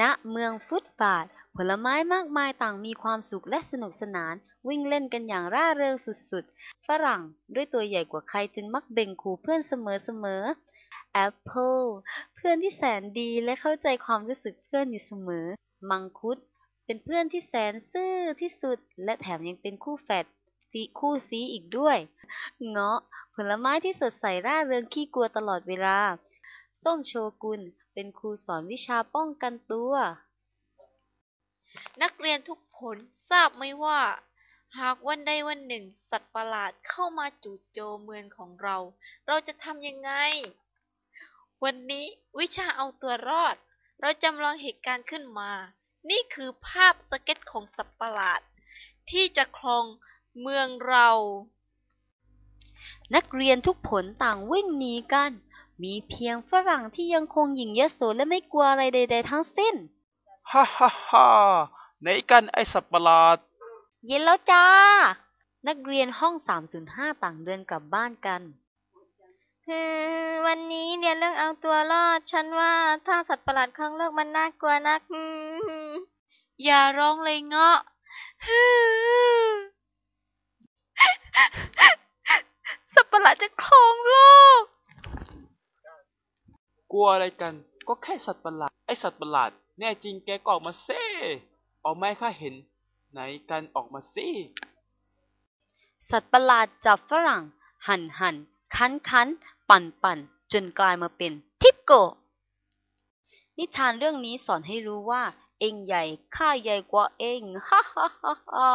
ณเมืองฟุตบาท ผลไม้มากมายต่างมีความสุขและสนุกสนาน วิ่งเล่นกันอย่างร่าเริงสุดๆ ฝรั่งด้วยตัวใหญ่กว่าใครจึงมักเบ่งขู่เพื่อนเสมอๆแอปเปิลเพื่อนที่แสนดีและเข้าใจความรู้สึกเพื่อนอยู่เสมอ มังคุด เป็นเพื่อนที่แสนซื่อที่สุด และแถมยังเป็นคู่แฝดซีคู่ซีอีกด้วย เงาะ ผลไม้ที่สดใสร่าเริงขี้กลัวตลอดเวลา ส้มโชกุนเป็นครูสอนวิชาป้องกันตัว นักเรียนทุกคนทราบไหมว่า หากวันใดวันหนึ่ง สัตว์ประหลาดเข้ามาจู่โจมเมืองของเรา เราจะทำยังไง วันนี้วิชาเอาตัวรอด เราจำลองเหตุการณ์ขึ้นมา นี่คือภาพสเก็ตของสัตว์ประหลาด ที่จะครองเมืองเรา นักเรียนทุกผลต่างวิ่งหนีกัน มีเพียงฝรั่งที่ยังคงหยิ่งยโสและไม่กลัวอะไรใด ๆ ทั้งสิ้น ฮ่าฮ่าฮ่าไหนกันไอสัตว์ประหลาด เย็นแล้วจ้า นักเรียนห้อง 305 ต่างเดินกลับบ้านกันฮือวันนี้เรียนเรื่องเอาตัวรอด ฉันว่าถ้าสัตว์ประหลาดครั้งโลกมันน่ากลัวนักฮืออย่าร้องเลยเงาะสัตว์ประหลาดจะครองโลก กลัวอะไรกัน ก็แค่สัตว์ประหลาด ไอสัตว์ประหลาด แน่จริงแกก็ออกมาเซ่ออกมาให้ข้าเห็น ไหนกันออกมาสิสัตว์ประหลาดจับฝรั่ง หั่นหั่นคั้นคั้นปั่นปั่นจนกลายมาเป็นทิปโก นิทานเรื่องนี้สอนให้รู้ว่า เองใหญ่ข้าใหญ่กว่าเองฮ่าฮ่าฮ่าฮ่า